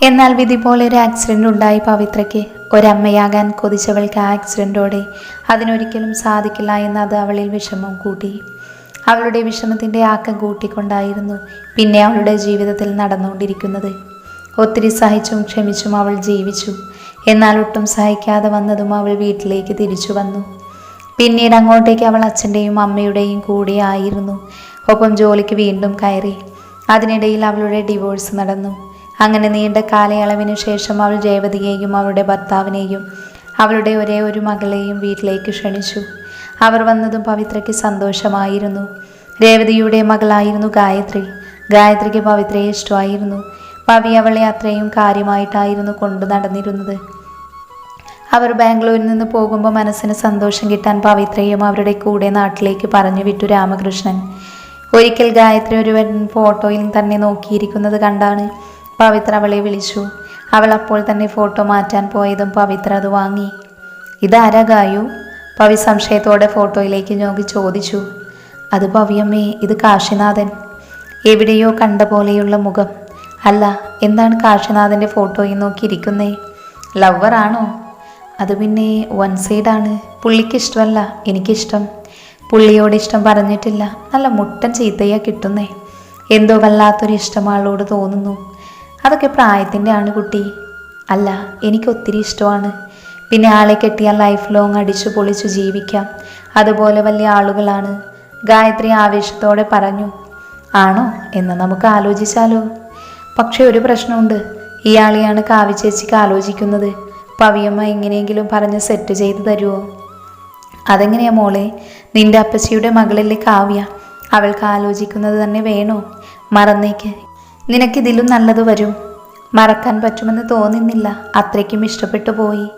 എന്നാൽ വിധി പോലെ ഒരു ആക്സിഡന്റ് ഉണ്ടായി പവിത്രയ്ക്ക്. ഒരമ്മയാകാൻ കൊതിച്ചവൾക്ക് ആ ആക്സിഡന്റോടെ അതിനൊരിക്കലും സാധിക്കില്ല എന്ന് അത് അവളിൽ വിഷമം കൂട്ടി. അവളുടെ വിഷമത്തിന്റെ ആക്കം കൂട്ടിക്കൊണ്ടായിരുന്നു പിന്നെ അവളുടെ ജീവിതത്തിൽ നടന്നുകൊണ്ടിരിക്കുന്നത്. ഒത്തിരി സഹിച്ചും ക്ഷമിച്ചും അവൾ ജീവിച്ചു. എന്നാൽ ഒട്ടും സഹിക്കാതെ വന്നതും അവൾ വീട്ടിലേക്ക് തിരിച്ചു വന്നു. പിന്നീട് അങ്ങോട്ടേക്ക് അവൾ അച്ഛന്റെയും അമ്മയുടെയും കൂടെ ആയിരുന്നു. ഒപ്പം ജോലിക്ക് വീണ്ടും കയറി. അതിനിടയിൽ അവളുടെ ഡിവോഴ്സ് നടന്നു. അങ്ങനെ നീണ്ട കാലയളവിന് ശേഷം അവൾ രേവതിയെയും അവളുടെ ഭർത്താവിനെയും അവളുടെ ഒരേ ഒരു മകളെയും വീട്ടിലേക്ക് ക്ഷണിച്ചു. അവർ വന്നതും പവിത്രയ്ക്ക് സന്തോഷമായിരുന്നു. രേവതിയുടെ മകളായിരുന്നു ഗായത്രി. ഗായത്രിക്ക് പവിത്രയെ ഇഷ്ടമായിരുന്നു. പവി അവളെ അത്രയും കാര്യമായിട്ടായിരുന്നു കൊണ്ടു നടന്നിരുന്നത്. അവർ ബാംഗ്ലൂരിൽ നിന്ന് പോകുമ്പോൾ മനസ്സിന് സന്തോഷം കിട്ടാൻ പവിത്രയും അവരുടെ കൂടെ നാട്ടിലേക്ക് പറഞ്ഞു വിട്ടു രാമകൃഷ്ണൻ. ഒരിക്കൽ ഗായത്രി ഒരു ഫോട്ടോയിൽ തന്നെ നോക്കിയിരിക്കുന്നത് കണ്ടാണ്. പവിത്ര അവളെ വിളിച്ചു. അവൾ അപ്പോൾ തന്നെ ഫോട്ടോ മാറ്റാൻ പോയതും പവിത്ര അത് വാങ്ങി. ഇതാരാ ഗായു? പവി സംശയത്തോടെ ഫോട്ടോയിലേക്ക് നോക്കി ചോദിച്ചു. അത് പവിയമ്മേ ഇത് കാശിനാഥൻ. എവിടെയോ കണ്ട പോലെയുള്ള മുഖം. അല്ല എന്താണ് കാശിനാഥന്റെ ഫോട്ടോയിൽ നോക്കിയിരിക്കുന്നേ? ലവറാണോ അത് പിന്നെ വൺ സൈഡാണ് പുള്ളിക്കിഷ്ടമല്ല എനിക്കിഷ്ടം. പുള്ളിയോട് ഇഷ്ടം പറഞ്ഞിട്ടില്ല. നല്ല മുട്ടൻ ചീത്തയാ കിട്ടുന്നേ. എന്തോ വല്ലാത്തൊരു ഇഷ്ടം ആളോട് തോന്നുന്നു. അതൊക്കെ പ്രായത്തിന്റെ ആണ് കുട്ടി. അല്ല എനിക്ക് ഒത്തിരി ഇഷ്ടമാണ്. പിന്നെ ആളെ കെട്ടിയാൽ ലൈഫ് ലോങ് അടിച്ചു പൊളിച്ചു ജീവിക്കാം. അതുപോലെ വലിയ ആളുകളാണ്. ഗായത്രി ആവേശത്തോടെ പറഞ്ഞു ആണോ? എന്ന് നമുക്ക് ആലോചിച്ചാലോ? പക്ഷേ ഒരു പ്രശ്നമുണ്ട്. ഇയാളെയാണ് കാവി ചേച്ചിക്ക് ആലോചിക്കുന്നത്. പവിയമ്മ എങ്ങനെയെങ്കിലും പറഞ്ഞ് സെറ്റ് ചെയ്തു തരുമോ അതെങ്ങനെയാ മോളെ? നിന്റെ അപ്പച്ചിയുടെ മകളിലെ കാവ്യ. അവൾക്ക് ആലോചിക്കുന്നത് തന്നെ വേണോ? മറന്നേക്ക്. നിനക്കിതിലും നല്ലത് വരും. മറക്കാൻ പറ്റുമെന്ന് തോന്നുന്നില്ല. അത്രയ്ക്കും ഇഷ്ടപ്പെട്ടു പോയി.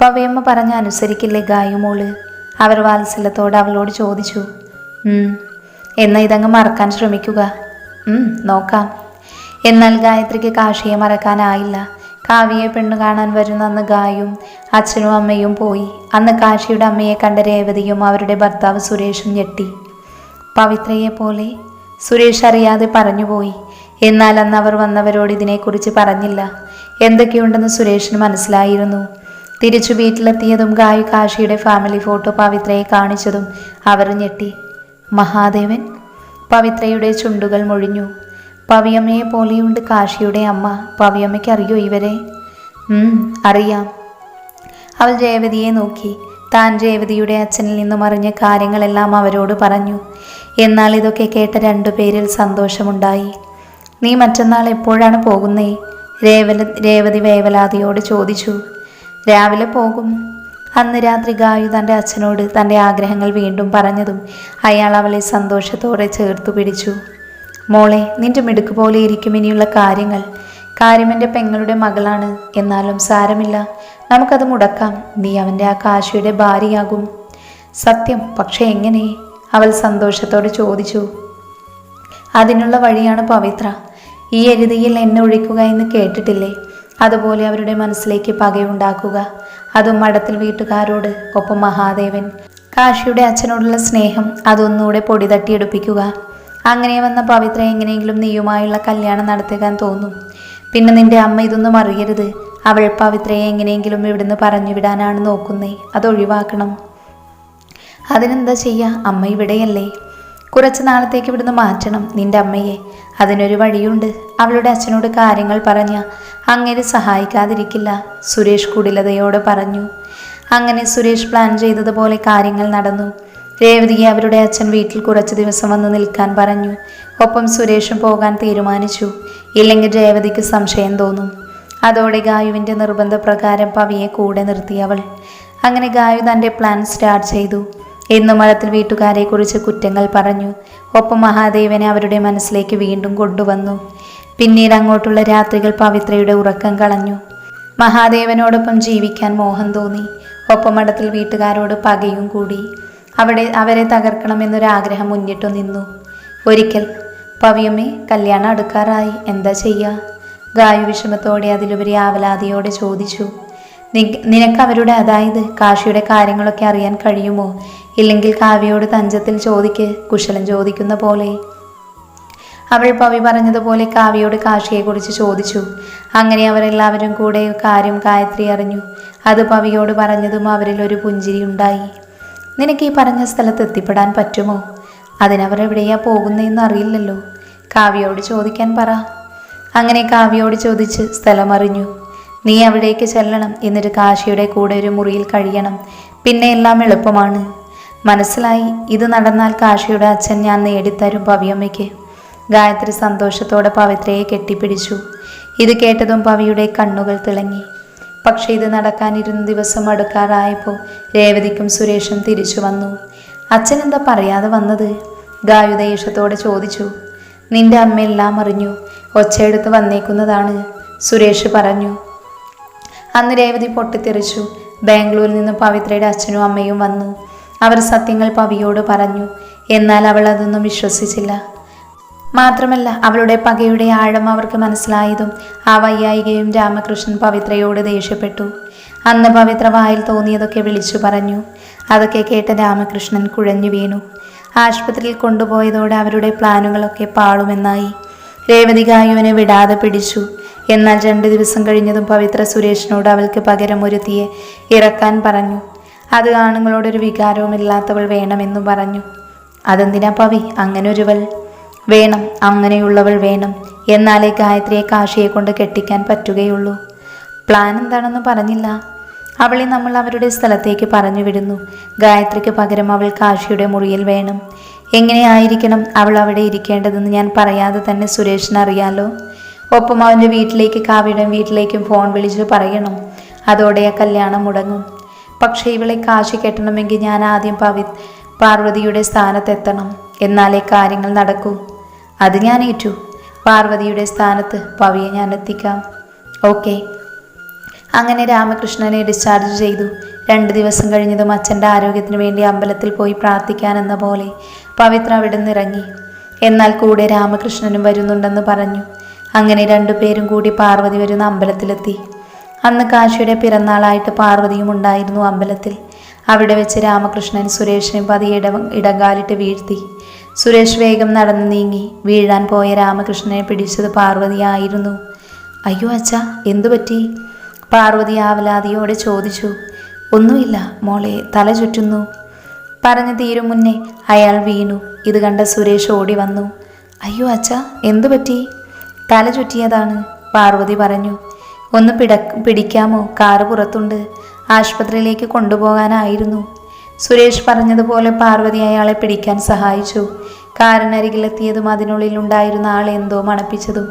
പവയമ്മ പറഞ്ഞ അനുസരിക്കില്ലേ ഗായുമോൾ അവർ വാത്സല്യത്തോടെ അവളോട് ചോദിച്ചു. എന്നാൽ എന്നാ ഇതങ്ങ് മറക്കാൻ ശ്രമിക്കുക. "ഉം, നോക്കാം. എന്നാൽ ഗായത്രിക്ക് കാശിയെ മറക്കാനായില്ല. കാവ്യയെ പെണ്ണു കാണാൻ വരുന്ന അന്ന് ഗായും അച്ഛനും അമ്മയും പോയി. അന്ന് കാശിയുടെ അമ്മയെ കണ്ട രേവതിയും അവരുടെ ഭർത്താവ് സുരേഷും ഞെട്ടി. പവിത്രയെ പോലെ സുരേഷ് അറിയാതെ പറഞ്ഞുപോയി എന്നാൽ അന്ന് അവർ വന്നവരോട് ഇതിനെക്കുറിച്ച് പറഞ്ഞില്ല. എന്തൊക്കെയുണ്ടെന്ന് സുരേഷിന് മനസ്സിലായിരുന്നു. തിരിച്ചു വീട്ടിലെത്തിയതും ഗായു കാശിയുടെ ഫാമിലി ഫോട്ടോ പവിത്രയെ കാണിച്ചതും അവർ ഞെട്ടി. മഹാദേവൻ? പവിത്രയുടെ ചുണ്ടുകൾ മൊഴിഞ്ഞു. പവിയമ്മയെ പോലെയുണ്ട് കാശിയുടെ അമ്മ. പവിയമ്മയ്ക്ക് അറിയോ ഇവരെ അറിയാം. അവൾ രേവതിയെ നോക്കി. താൻ രേവതിയുടെ അച്ഛനിൽ നിന്നും അറിഞ്ഞ കാര്യങ്ങളെല്ലാം അവരോട് പറഞ്ഞു. എന്നാൽ ഇതൊക്കെ കേട്ട രണ്ടുപേരിൽ സന്തോഷമുണ്ടായി. നീ മറ്റന്നാൾ എപ്പോഴാണ് പോകുന്നേ? രേവല രേവതി വേവലാതിയോട് ചോദിച്ചു. രാവിലെ പോകും. അന്ന് രാത്രി ഗായു തന്റെ അച്ഛനോട് തന്റെ ആഗ്രഹങ്ങൾ വീണ്ടും പറഞ്ഞതും അയാൾ അവളെ സന്തോഷത്തോടെ ചേർത്തു പിടിച്ചു. മോളെ നിന്റെ മിടുക്ക് പോലെ ഇരിക്കും ഇനിയുള്ള കാര്യങ്ങൾ. കാര്യമെന്റെ പെങ്ങളുടെ മകളാണ്. എന്നാലും സാരമില്ല. നമുക്കത് മുടക്കാം. നീ അവന്റെ ആ കാശിയുടെ ഭാര്യയാകും. സത്യം. പക്ഷെ എങ്ങനെ? അവൾ സന്തോഷത്തോടെ ചോദിച്ചു. അതിനുള്ള വഴിയാണ് പവിത്ര. ഈ എരുതിയിൽ എന്നെ ഒഴിക്കുക എന്ന് കേട്ടിട്ടില്ലേ? അതുപോലെ അവരുടെ മനസ്സിലേക്ക് പകയുണ്ടാക്കുക അതും മഠത്തിൽ വീട്ടുകാരോട് ഒപ്പം മഹാദേവൻ. കാശിയുടെ അച്ഛനോടുള്ള സ്നേഹം അതൊന്നുകൂടെ പൊടി തട്ടിയെടുപ്പിക്കുക. അങ്ങനെ വന്ന പവിത്ര എങ്ങനെയെങ്കിലും നീയുമായുള്ള കല്യാണം നടത്തുകാൻ തോന്നും. പിന്നെ നിന്റെ അമ്മ ഇതൊന്നും അറിയരുത്. അവൾ പവിത്രയെ എങ്ങനെയെങ്കിലും ഇവിടുന്ന് പറഞ്ഞു വിടാനാണ് നോക്കുന്നേ. അതൊഴിവാക്കണം. അതിനെന്താ ചെയ്യുക അമ്മ ഇവിടെയല്ലേ? കുറച്ച് നാളത്തേക്ക് ഇവിടുന്ന് മാറ്റണം നിന്റെ അമ്മയെ. അതിനൊരു വഴിയുണ്ട്. അവളുടെ അച്ഛനോട് കാര്യങ്ങൾ പറഞ്ഞ അങ്ങനെ സഹായിക്കാതിരിക്കില്ല സുരേഷ് കുടിലതയോട് പറഞ്ഞു. അങ്ങനെ സുരേഷ് പ്ലാൻ ചെയ്തതുപോലെ കാര്യങ്ങൾ നടന്നു. രേവതിയെ അവരുടെ അച്ഛൻ വീട്ടിൽ കുറച്ച് ദിവസം വന്ന് നിൽക്കാൻ പറഞ്ഞു. ഒപ്പം സുരേഷും പോകാൻ തീരുമാനിച്ചു. ഇല്ലെങ്കിൽ രേവതിക്ക് സംശയം തോന്നും. അതോടെ ഗായുവിന്റെ നിർബന്ധപ്രകാരം പവിയെ കൂടെ നിർത്തിയവൾ അങ്ങനെ ഗായു തന്റെ പ്ലാൻ സ്റ്റാർട്ട് ചെയ്തു. എന്നും മഠത്തിൽ വീട്ടുകാരെക്കുറിച്ച് കുറ്റങ്ങൾ പറഞ്ഞു. ഒപ്പം മഹാദേവനെ അവരുടെ മനസ്സിലേക്ക് വീണ്ടും കൊണ്ടുവന്നു. പിന്നീട് അങ്ങോട്ടുള്ള രാത്രികൾ പവിത്രയുടെ ഉറക്കം കളഞ്ഞു. മഹാദേവനോടൊപ്പം ജീവിക്കാൻ മോഹം തോന്നി. ഒപ്പം മഠത്തിൽ വീട്ടുകാരോട് പകയും കൂടി. അവിടെ അവരെ തകർക്കണമെന്നൊരാഗ്രഹം മുന്നിട്ടു നിന്നു. ഒരിക്കൽ പവിയമ്മേ കല്യാണം അടുക്കാറായി. എന്താ ചെയ്യുക ഗായു വിഷമത്തോടെ അതിലുപരി ആവലാതിയോടെ ചോദിച്ചു. നിനക്ക് അവരുടെ അതായത് കാശിയുടെ കാര്യങ്ങളൊക്കെ അറിയാൻ കഴിയുമോ? ഇല്ലെങ്കിൽ കാവ്യയോട് തഞ്ചത്തിൽ ചോദിക്ക് കുശലൻ ചോദിക്കുന്ന പോലെ. അവൾ പവി പറഞ്ഞതുപോലെ കാവ്യയോട് കാശിയെക്കുറിച്ച് ചോദിച്ചു. അങ്ങനെ അവരെല്ലാവരും കൂടെ കാര്യം ഗായത്രി അറിഞ്ഞു. അത് പവിയോട് പറഞ്ഞതും അവരിൽ ഒരു പുഞ്ചിരി ഉണ്ടായി. നിനക്ക് ഈ പറഞ്ഞ സ്ഥലത്ത് എത്തിപ്പെടാൻ പറ്റുമോ? അതിനവർ എവിടെയാ പോകുന്നതെന്ന് അറിയില്ലല്ലോ. കാവ്യയോട് ചോദിക്കാൻ പറ. അങ്ങനെ കാവ്യയോട് ചോദിച്ച് സ്ഥലം അറിഞ്ഞു നീ അവിടേക്ക് ചെല്ലണം. എന്നിട്ട് കാശിയുടെ കൂടെ ഒരു മുറിയിൽ കഴിയണം. പിന്നെ എല്ലാം എളുപ്പമാണ്. മനസ്സിലായി ഇത് നടന്നാൽ കാശിയുടെ അച്ഛൻ ഞാൻ നേടിത്തരും പവിയമ്മയ്ക്ക് ഗായത്രി സന്തോഷത്തോടെ പവിത്രയെ കെട്ടിപ്പിടിച്ചു. ഇത് കേട്ടതും പവിയുടെ കണ്ണുകൾ തിളങ്ങി. പക്ഷേ ഇത് നടക്കാനിരുന്ന ദിവസം അടുക്കാറായപ്പോൾ രേവതിക്കും സുരേഷും തിരിച്ചു വന്നു. അച്ഛൻ എന്താ പറയാതെ വന്നത്? ഗായു ദേഷ്യത്തോടെ ചോദിച്ചു. നിന്റെ അമ്മയെല്ലാം അറിഞ്ഞു. ഒച്ചയെടുത്ത് വന്നേക്കുന്നതാണ്. സുരേഷ് പറഞ്ഞു. അന്ന് രേവതി പൊട്ടിത്തെറിച്ചു. ബാംഗ്ലൂരിൽ നിന്ന് പവിത്രയുടെ അച്ഛനും അമ്മയും വന്നു. അവർ സത്യങ്ങൾ പവിയോട് പറഞ്ഞു. എന്നാൽ അവൾ അതൊന്നും വിശ്വസിച്ചില്ല. മാത്രമല്ല അവളുടെ പകയുടെ ആഴം അവർക്ക് മനസ്സിലായതും ആ വയ്യായികയും രാമകൃഷ്ണൻ പവിത്രയോട് ദേഷ്യപ്പെട്ടു. അന്ന് പവിത്ര വായിൽ തോന്നിയതൊക്കെ വിളിച്ചു പറഞ്ഞു. അതൊക്കെ കേട്ട രാമകൃഷ്ണൻ കുഴഞ്ഞു വീണു. ആശുപത്രിയിൽ കൊണ്ടുപോയതോടെ അവരുടെ പ്ലാനുകളൊക്കെ പാളുമെന്നായി. രേവതി ഗായുവിനെ വിടാതെ പിടിച്ചു. എന്നാൽ രണ്ട് ദിവസം കഴിഞ്ഞതും പവിത്ര സുരേഷിനോട് അവൾക്ക് പകരം ഒരുത്തിയെ ഇറക്കാൻ പറഞ്ഞു. അത് ആണുങ്ങളോടൊരു വികാരവുമില്ലാത്തവൾ വേണമെന്നും പറഞ്ഞു. അതെന്തിനാ പവി? അങ്ങനെ ഒരുവൾ വേണം അങ്ങനെയുള്ളവൾ വേണം. എന്നാലേ ഗായത്രിയെ കാശിയെ കൊണ്ട് കെട്ടിക്കാൻ പറ്റുകയുള്ളൂ. പ്ലാൻ എന്താണെന്ന് പറഞ്ഞില്ല. അവളെ നമ്മൾ അവരുടെ സ്ഥലത്തേക്ക് പറഞ്ഞു വിടുന്നു. ഗായത്രിക്ക് പകരം അവൾ കാശിയുടെ മുറിയിൽ വേണം. എങ്ങനെയായിരിക്കണം അവൾ അവിടെ ഇരിക്കേണ്ടതെന്ന് ഞാൻ പറയാതെ തന്നെ സുരേഷിന് അറിയാലോ? ഒപ്പം അവന്റെ വീട്ടിലേക്ക് കാവ്യയുടെ വീട്ടിലേക്കും ഫോൺ വിളിച്ച് പറയണം. അതോടെ ആ കല്യാണം മുടങ്ങും. പക്ഷേ ഇവളെ കാശി കെട്ടണമെങ്കിൽ ഞാൻ ആദ്യം പവി പാർവതിയുടെ സ്ഥാനത്തെത്തണം. എന്നാലേ കാര്യങ്ങൾ നടക്കൂ. അത് ഞാൻ ഏറ്റു. പാർവതിയുടെ സ്ഥാനത്ത് പവിയെ ഞാൻ എത്തിക്കാം. ഓക്കെ. അങ്ങനെ രാമകൃഷ്ണനെ ഡിസ്ചാർജ് ചെയ്തു. രണ്ട് ദിവസം കഴിഞ്ഞതും അച്ഛന്റെ ആരോഗ്യത്തിന് വേണ്ടി അമ്പലത്തിൽ പോയി പ്രാർത്ഥിക്കാനെന്ന പോലെ പവിത്ര അവിടെ നിന്നിറങ്ങി എന്നാൽ കൂടെ രാമകൃഷ്ണനും വരുന്നുണ്ടെന്ന് പറഞ്ഞു. അങ്ങനെ രണ്ടുപേരും കൂടി പാർവതി വരുന്ന അമ്പലത്തിലെത്തി. അന്ന് കാശിയുടെ പിറന്നാളായിട്ട് പാർവതിയും ഉണ്ടായിരുന്നു അമ്പലത്തിൽ. അവിടെ വെച്ച് രാമകൃഷ്ണൻ സുരേഷിനെ പതിയെ ഇട ഇടങ്കാലിട്ട് വീഴ്ത്തി. സുരേഷ് വേഗം നടന്നു നീങ്ങി. വീഴാൻ പോയ രാമകൃഷ്ണനെ പിടിച്ചത് പാർവതിയായിരുന്നു അയ്യോ അച്ഛ എന്തു പറ്റി? പാർവതി ആവലാതിയോടെ ചോദിച്ചു. ഒന്നുമില്ല മോളെ തല ചുറ്റുന്നു. പറഞ്ഞു തീരും മുന്നേ അയാൾ വീണു. ഇത് കണ്ട സുരേഷ് ഓടി വന്നു. അയ്യോ അച്ഛ എന്തു പറ്റി? തല ചുറ്റിയതാണ് പാർവതി പറഞ്ഞു. ഒന്ന് പിട പിടിക്കാമോ? കാറ് പുറത്തുണ്ട്. ആശുപത്രിയിലേക്ക് കൊണ്ടുപോകാനായിരുന്നു. സുരേഷ് പറഞ്ഞതുപോലെ പാർവതി അയാളെ പിടിക്കാൻ സഹായിച്ചു. കാറിനരികിലെത്തിയതും അതിനുള്ളിൽ ഉണ്ടായിരുന്ന ആളെ എന്തോ മണപ്പിച്ചതും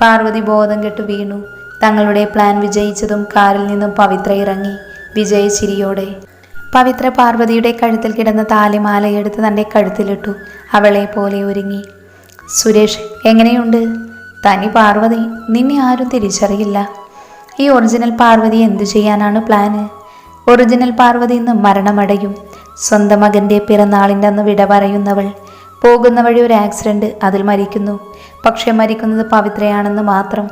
പാർവതി ബോധം കെട്ടു വീണു. തങ്ങളുടെ പ്ലാൻ വിജയിച്ചതും കാറിൽ നിന്നും പവിത്ര ഇറങ്ങി വിജയ ചിരിയോടെ പവിത്ര പാർവതിയുടെ കഴുത്തിൽ കിടന്ന താലിമാലയെടുത്ത് തന്റെ കഴുത്തിലിട്ടു. അവളെ പോലെ ഒരുങ്ങി. സുരേഷ് എങ്ങനെയുണ്ട്? തനി പാർവതി നിന്നെ ആരും തിരിച്ചറിയില്ല. ഈ ഒറിജിനൽ പാർവതി എന്തു ചെയ്യാനാണ് പ്ലാന് ഒറിജിനൽ പാർവതി ഇന്ന് മരണമടയും. സ്വന്തം മകന്റെ പിറന്നാളിന്റെ അന്ന് വിട പറയുന്നവൾ. പോകുന്ന വഴി ഒരു ആക്സിഡന്റ് അതിൽ മരിക്കുന്നു. പക്ഷേ മരിക്കുന്നത് പവിത്രയാണെന്ന് മാത്രം.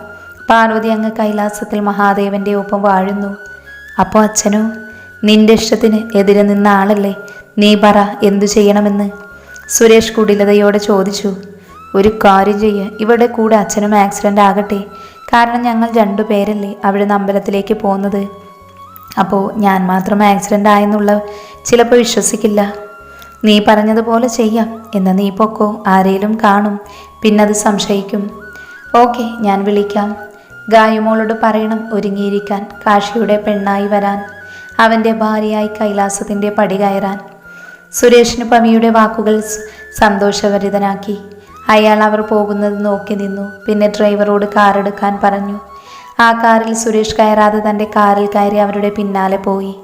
പാർവതി അങ്ങ് കൈലാസത്തിൽ മഹാദേവന്റെ ഒപ്പം വാഴുന്നു. അപ്പോൾ അച്ഛനോ നിന്റെ ഇഷ്ടത്തിന് എതിരെ നിന്ന ആളല്ലേ? നീ പറ എന്തു ചെയ്യണമെന്ന്? സുരേഷ് കുടിലതയോടെ ചോദിച്ചു. ഒരു കാര്യം ചെയ്യുക ഇവിടെ കൂടെ അച്ഛനും ആക്സിഡന്റ് ആകട്ടെ. കാരണം ഞങ്ങൾ രണ്ടു പേരല്ലേ അവിടുന്ന് അമ്പലത്തിലേക്ക് പോകുന്നത് അപ്പോൾ ഞാൻ മാത്രം ആക്സിഡന്റ് ആയെന്നുള്ള ചിലപ്പോൾ വിശ്വസിക്കില്ല. നീ പറഞ്ഞതുപോലെ ചെയ്യാം. എന്ന് നീ പൊക്കോ ആരേലും കാണും. പിന്നെ അത് സംശയിക്കും. ഓക്കെ ഞാൻ വിളിക്കാം. ഗായുമോളോട് പറയണം ഒരുങ്ങിയിരിക്കാൻ കാശിയുടെ പെണ്ണായി വരാൻ. അവന്റെ ഭാര്യയായി കൈലാസത്തിന്റെ പടി കയറാൻ. സുരേഷിന് പമിയുടെ വാക്കുകൾ സന്തോഷഭരിതനാക്കി. അയാൾ അവർ പോകുന്നത് നോക്കി നിന്നു. പിന്നെ ഡ്രൈവറോട് കാർ എടുക്കാൻ പറഞ്ഞു. ആ കാറിൽ സുരേഷ് കയറാതെ തന്റെ കാറിൽ കയറി അവരുടെ പിന്നാലെ പോയി.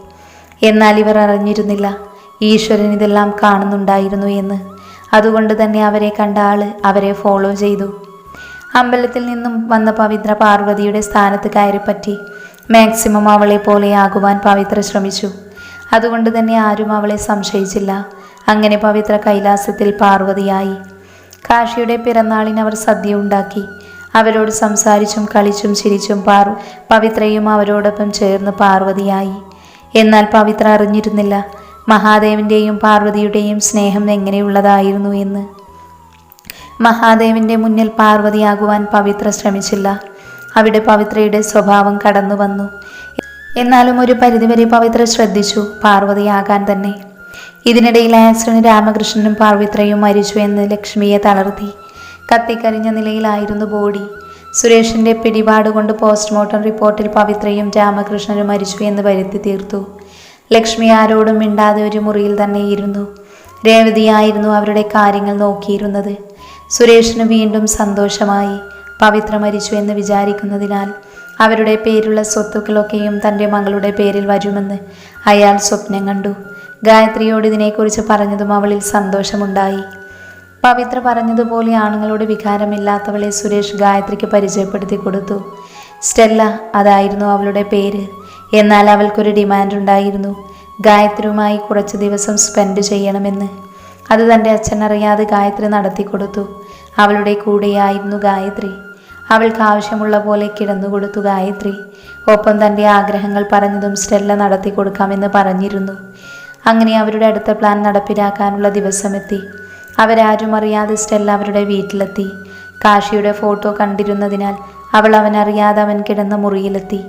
എന്നാൽ ഇവർ അറിഞ്ഞിരുന്നില്ല. ഈശ്വരൻ ഇതെല്ലാം കാണുന്നുണ്ടായിരുന്നു എന്ന്. അതുകൊണ്ട് തന്നെ അവരെ കണ്ട ആൾ അവരെ ഫോളോ ചെയ്തു. അമ്പലത്തിൽ നിന്നും വന്ന പവിത്ര പാർവതിയുടെ സ്ഥാനത്ത് കയറിപ്പറ്റി മാക്സിമം അവളെ പോലെയാകുവാൻ പവിത്ര ശ്രമിച്ചു. അതുകൊണ്ട് തന്നെ ആരും അവളെ സംശയിച്ചില്ല. അങ്ങനെ പവിത്ര കൈലാസത്തിൽ പാർവതിയായി. കാശിയുടെ പിറന്നാളിന് അവർ സദ്യ ഉണ്ടാക്കി. അവരോട് സംസാരിച്ചും കളിച്ചും ചിരിച്ചും പാർ പവിത്രയും അവരോടൊപ്പം ചേർന്ന് പാർവതിയായി. എന്നാൽ പവിത്ര അറിഞ്ഞിരുന്നില്ല മഹാദേവന്റെയും പാർവതിയുടെയും സ്നേഹം എങ്ങനെയുള്ളതായിരുന്നു എന്ന്. മഹാദേവന്റെ മുന്നിൽ പാർവതിയാകുവാൻ പവിത്ര ശ്രമിച്ചില്ല. അവിടെ പവിത്രയുടെ സ്വഭാവം കടന്നു വന്നു എന്നാലും ഒരു പരിധിവരെ പവിത്ര ശ്രദ്ധിച്ചു പാർവതിയാകാൻ തന്നെ. ഇതിനിടയിൽ ആശ്രന് രാമകൃഷ്ണനും പാർവിത്രയും മരിച്ചു എന്ന് ലക്ഷ്മിയെ തളർത്തി. കത്തിക്കരിഞ്ഞ നിലയിലായിരുന്നു ബോഡി. സുരേഷിന്റെ പിടിപാടുകൊണ്ട് പോസ്റ്റ്മോർട്ടം റിപ്പോർട്ടിൽ പവിത്രയും രാമകൃഷ്ണനും മരിച്ചു എന്ന് വരുത്തി തീർത്തു. ലക്ഷ്മി ആരോടും മിണ്ടാതെ ഒരു മുറിയിൽ തന്നെ ഇരുന്നു. രേവതിയായിരുന്നു അവരുടെ കാര്യങ്ങൾ നോക്കിയിരുന്നത്. സുരേഷിന് വീണ്ടും സന്തോഷമായി. പവിത്ര മരിച്ചു എന്ന് വിചാരിക്കുന്നതിനാൽ അവരുടെ പേരുള്ള സ്വത്തുക്കളൊക്കെയും തന്റെ മകളുടെ പേരിൽ വരുമെന്ന് അയാൾ സ്വപ്നം കണ്ടു. ഗായത്രിയോട് ഇതിനെക്കുറിച്ച് പറഞ്ഞതും അവളിൽ സന്തോഷമുണ്ടായി. പവിത്ര പറഞ്ഞതുപോലെ ആണുങ്ങളോട് വികാരമില്ലാത്തവളെ സുരേഷ് ഗായത്രിക്ക് പരിചയപ്പെടുത്തി കൊടുത്തു. സ്റ്റെല്ല അതായിരുന്നു അവളുടെ പേര്. എന്നാൽ അവൾക്കൊരു ഡിമാൻഡ് ഉണ്ടായിരുന്നു ഗായത്രിയുമായി കുറച്ച് ദിവസം സ്പെൻഡ് ചെയ്യണമെന്ന്. അത് തന്റെ അച്ഛൻ അറിയാതെ ഗായത്രി നടത്തി കൊടുത്തു. അവളുടെ കൂടെയായിരുന്നു ഗായത്രി. അവൾക്ക് ആവശ്യമുള്ള പോലെ കിടന്നുകൊടുത്തു ഗായത്രി. ഒപ്പം തന്റെ ആഗ്രഹങ്ങൾ പറഞ്ഞതും സ്റ്റെല്ല നടത്തി കൊടുക്കാമെന്ന് പറഞ്ഞിരുന്നു. അങ്ങനെ അവരുടെ അടുത്ത പ്ലാൻ നടപ്പിലാക്കാനുള്ള ദിവസമെത്തി. അവരാരും അറിയാതെ സ്റ്റെല്ല അവരുടെ വീട്ടിലെത്തി. കാശിയുടെ ഫോട്ടോ കണ്ടിരുന്നതിനാൽ അവൾ അവനറിയാതെ അവൻ കിടന്ന മുറിയിലെത്തി.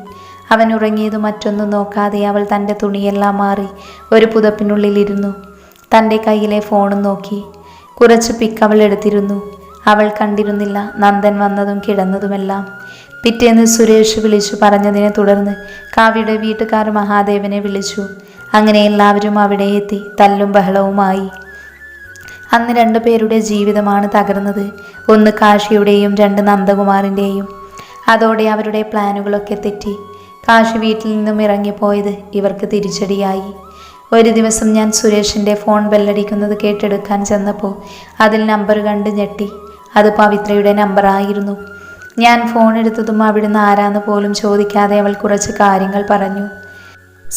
അവൻ ഉറങ്ങിയത് മറ്റൊന്നും നോക്കാതെ അവൾ തന്റെ തുണിയെല്ലാം മാറി ഒരു പുതപ്പിനുള്ളിലിരുന്നു. തന്റെ കയ്യിലെ ഫോണും നോക്കി. കുറച്ച് പിക്ക് അവൾ എടുത്തിരുന്നു. അവൾ കണ്ടിരുന്നില്ല നന്ദൻ വന്നതും കിടന്നതുമെല്ലാം. പിറ്റേന്ന് സുരേഷ് വിളിച്ചു പറഞ്ഞതിനെ തുടർന്ന് കാവ്യയുടെ വീട്ടുകാർ മഹാദേവനെ വിളിച്ചു. അങ്ങനെ എല്ലാവരും അവിടെ എത്തി തല്ലും ബഹളവുമായി. അന്ന് രണ്ടു പേരുടെ ജീവിതമാണ് തകർന്നത്. ഒന്ന് കാശിയുടെയും രണ്ട് നന്ദകുമാറിന്റെയും അതോടെ അവരുടെ പ്ലാനുകളൊക്കെ തെറ്റി. കാശി വീട്ടിൽ നിന്നും ഇറങ്ങിപ്പോയത് ഇവർക്ക് തിരിച്ചടിയായി. ഒരു ദിവസം ഞാൻ സുരേഷിന്റെ ഫോൺ ബെല്ലടിക്കുന്നത് കേട്ടെടുക്കാൻ ചെന്നപ്പോൾ അതിൽ നമ്പർ കണ്ട് ഞെട്ടി. അത് പവിത്രയുടെ നമ്പറായിരുന്നു ഞാൻ ഫോൺ എടുത്തതും അവിടുന്ന് ആരാന്ന് പോലും ചോദിക്കാതെ അവൾ കുറച്ച് കാര്യങ്ങൾ പറഞ്ഞു.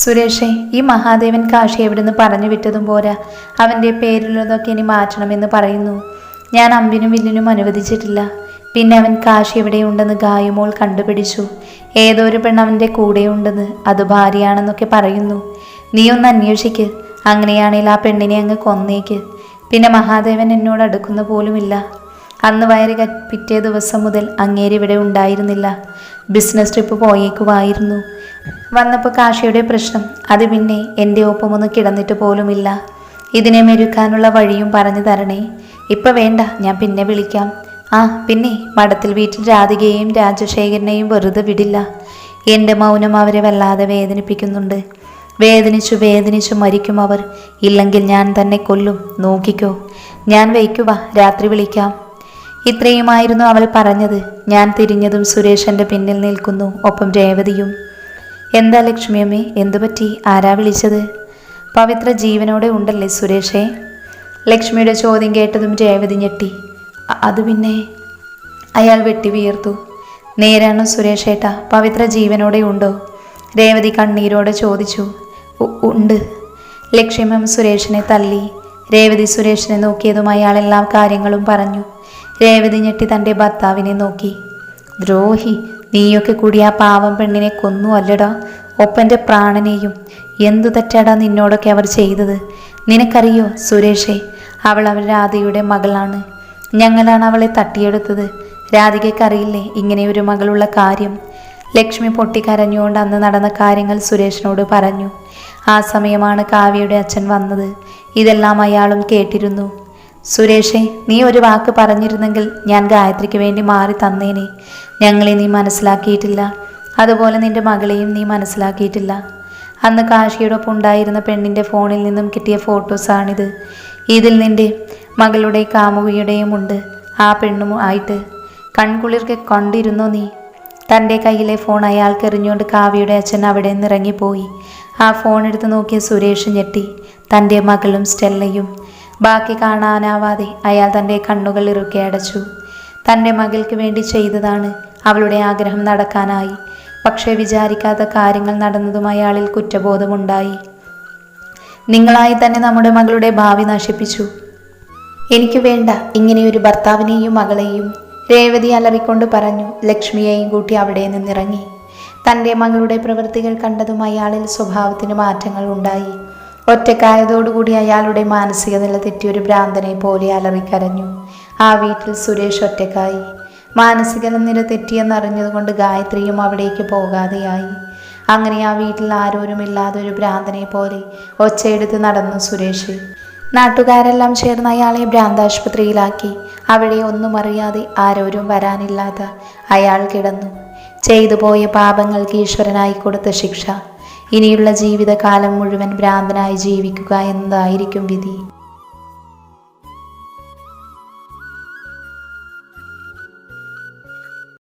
സുരേഷേ ഈ മഹാദേവൻ കാശി എവിടുന്ന് പറഞ്ഞു വിട്ടതും പോരാ. അവന്റെ പേരിലുള്ളതൊക്കെ ഇനി മാറ്റണമെന്ന് പറയുന്നു. ഞാൻ അമ്പിനും വില്ലിനും അനുവദിച്ചിട്ടില്ല. പിന്നെ അവൻ കാശി എവിടെയുണ്ടെന്ന് ഗായുമോൾ കണ്ടുപിടിച്ചു. ഏതോ ഒരു പെണ്ണ് അവന്റെ കൂടെയുണ്ടെന്ന് അത് ഭാര്യയാണെന്നൊക്കെ പറയുന്നു. നീ ഒന്ന് അന്വേഷിക്ക്. അങ്ങനെയാണെങ്കിൽ ആ പെണ്ണിനെ അങ്ങ് കൊന്നേക്ക്. പിന്നെ മഹാദേവൻ എന്നോട് അടുക്കുന്ന പോലുമില്ല. അന്ന് വയറ് പിറ്റേ ദിവസം മുതൽ അങ്ങേര് ഇവിടെ ഉണ്ടായിരുന്നില്ല. ബിസിനസ് ട്രിപ്പ് പോയേക്കുമായിരുന്നു വന്നപ്പോൾ കാശിയുടെ പ്രശ്നം. അത് പിന്നെ എന്റെ ഒപ്പമൊന്നും കിടന്നിട്ട് പോലുമില്ല. ഇതിനെ മെരുക്കാനുള്ള വഴിയും പറഞ്ഞു തരണേ. ഇപ്പം വേണ്ട ഞാൻ പിന്നെ വിളിക്കാം. ആ പിന്നെ മഠത്തിൽ വീട്ടിൽ രാധികയെയും രാജശേഖരനെയും വെറുതെ വിടില്ല. എന്റെ മൗനം അവരെ വല്ലാതെ വേദനിപ്പിക്കുന്നുണ്ട്. വേദനിച്ചു വേദനിച്ചു മരിക്കും അവർ. ഇല്ലെങ്കിൽ ഞാൻ തന്നെ കൊല്ലും. നോക്കിക്കോ. ഞാൻ വയ്ക്കുക രാത്രി വിളിക്കാം. ഇത്രയുമായിരുന്നു അവൾ പറഞ്ഞത്. ഞാൻ തിരിഞ്ഞതും സുരേഷന്റെ പിന്നിൽ നിൽക്കുന്നു. ഒപ്പം രേവതിയും. എന്താ ലക്ഷ്മിയമ്മേ? എന്തു പറ്റി? ആരാ വിളിച്ചത്? പവിത്ര ജീവനോടെ ഉണ്ടല്ലേ സുരേഷേ? ലക്ഷ്മിയുടെ ചോദ്യം കേട്ടതും രേവതി ഞെട്ടി. അത് പിന്നെ? അയാൾ വെട്ടി വീർത്തു നേരാണോ സുരേഷേട്ട? പവിത്ര ജീവനോടെ ഉണ്ടോ? രേവതി കണ്ണീരോടെ ചോദിച്ചു. ഉണ്ട്. ലക്ഷ്മിയമ്മ സുരേഷിനെ തള്ളി. രേവതി സുരേഷിനെ നോക്കിയതും അയാൾ എല്ലാ കാര്യങ്ങളും പറഞ്ഞു. രേവതി ഞെട്ടി തന്റെ ഭർത്താവിനെ നോക്കി. ദ്രോഹി നീയൊക്കെ കൂടി ആ പാവം പെണ്ണിനെ കൊന്നു അല്ലടാ. ഒപ്പന്റെ പ്രാണനെയും എന്തു തെറ്റാടാ നിന്നോടൊക്കെ അവർ ചെയ്തത്? നിനക്കറിയോ സുരേഷേ അവൾ അവൾ രാധയുടെ മകളാണ്. ഞങ്ങളാണ് അവളെ തട്ടിയെടുത്തത്. രാധികയ്ക്കറിയില്ലേ ഇങ്ങനെ ഒരു മകളുള്ള കാര്യം? ലക്ഷ്മി പൊട്ടിക്കരഞ്ഞുകൊണ്ട് അന്ന് നടന്ന കാര്യങ്ങൾ സുരേഷിനോട് പറഞ്ഞു. ആ സമയമാണ് കാവ്യയുടെ അച്ഛൻ വന്നത്. ഇതെല്ലാം അയാളും കേട്ടിരുന്നു. സുരേഷേ നീ ഒരു വാക്ക് പറഞ്ഞിരുന്നെങ്കിൽ ഞാൻ ഗായത്രിക്ക് വേണ്ടി മാറി തന്നേനെ. ഞങ്ങളെ നീ മനസ്സിലാക്കിയിട്ടില്ല. അതുപോലെ നിന്റെ മകളെയും നീ മനസ്സിലാക്കിയിട്ടില്ല. അന്ന് കാശിയോടൊപ്പം ഉണ്ടായിരുന്ന പെണ്ണിന്റെ ഫോണിൽ നിന്നും കിട്ടിയ ഫോട്ടോസാണിത്. ഇതിൽ നിന്റെ മകളുടെ കാമുകിയുടെയും ഉണ്ട്. ആ പെണ്ണും ആയിട്ട് കൺകുളിർക്ക് കണ്ടിരുന്നു നീ? തന്റെ കയ്യിലെ ഫോൺ അയാൾക്ക് എറിഞ്ഞുകൊണ്ട് കാവ്യയുടെ അച്ഛൻ അവിടെ നിന്ന് ഇറങ്ങിപ്പോയി ആ ഫോൺ എടുത്ത് നോക്കിയ സുരേഷ് ഞെട്ടി. തന്റെ മകളും സ്റ്റെല്ലയും. ബാക്കി കാണാനാവാതെ അയാൾ തന്റെ കണ്ണുകൾ ഇറുക്കി അടച്ചു. തന്റെ മകൾക്ക് വേണ്ടി ചെയ്തതാണ്. അവളുടെ ആഗ്രഹം നടക്കാനായി. പക്ഷേ വിചാരിക്കാത്ത കാര്യങ്ങൾ നടന്നതും അയാളിൽ കുറ്റബോധമുണ്ടായി. നിങ്ങളായി തന്നെ നമ്മുടെ മകളുടെ ഭാവി നശിപ്പിച്ചു. എനിക്ക് വേണ്ട ഇങ്ങനെയൊരു ഭർത്താവിനെയും മകളെയും രേവതി അലറിക്കൊണ്ട് പറഞ്ഞു ലക്ഷ്മിയെയും കൂട്ടി അവിടെ നിന്നിറങ്ങി. തന്റെ മകളുടെ പ്രവൃത്തികൾ കണ്ടതും അയാളിൽ സ്വഭാവത്തിന് മാറ്റങ്ങൾ ഉണ്ടായി. ഒറ്റക്കായതോടുകൂടി അയാളുടെ മാനസിക നില തെറ്റിയൊരു ഭ്രാന്തനെ പോലെ അലറിക്കരഞ്ഞു. ആ വീട്ടിൽ സുരേഷ് ഒറ്റക്കായി മാനസിക നില തെറ്റിയെന്നറിഞ്ഞതുകൊണ്ട് ഗായത്രിയും അവിടേക്ക് പോകാതെയായി. അങ്ങനെ ആ വീട്ടിൽ ആരോരുമില്ലാതെ ഒരു ഭ്രാന്തനെ പോലെ ഒച്ചയെടുത്ത് നടന്നു സുരേഷ്. നാട്ടുകാരെല്ലാം ചേർന്ന് അയാളെ ഭ്രാന്താശുപത്രിയിലാക്കി. അവിടെ ഒന്നും അറിയാതെ ആരോരും വരാനില്ലാത്ത അയാൾ കിടന്നു. ചെയ്തു പോയ പാപങ്ങൾക്ക് ഈശ്വരനായി കൊടുത്ത ശിക്ഷ. ഇനിയുള്ള ജീവിതകാലം മുഴുവൻ ഭ്രാന്തനായി ജീവിക്കുക എന്നതായിരിക്കും വിധി.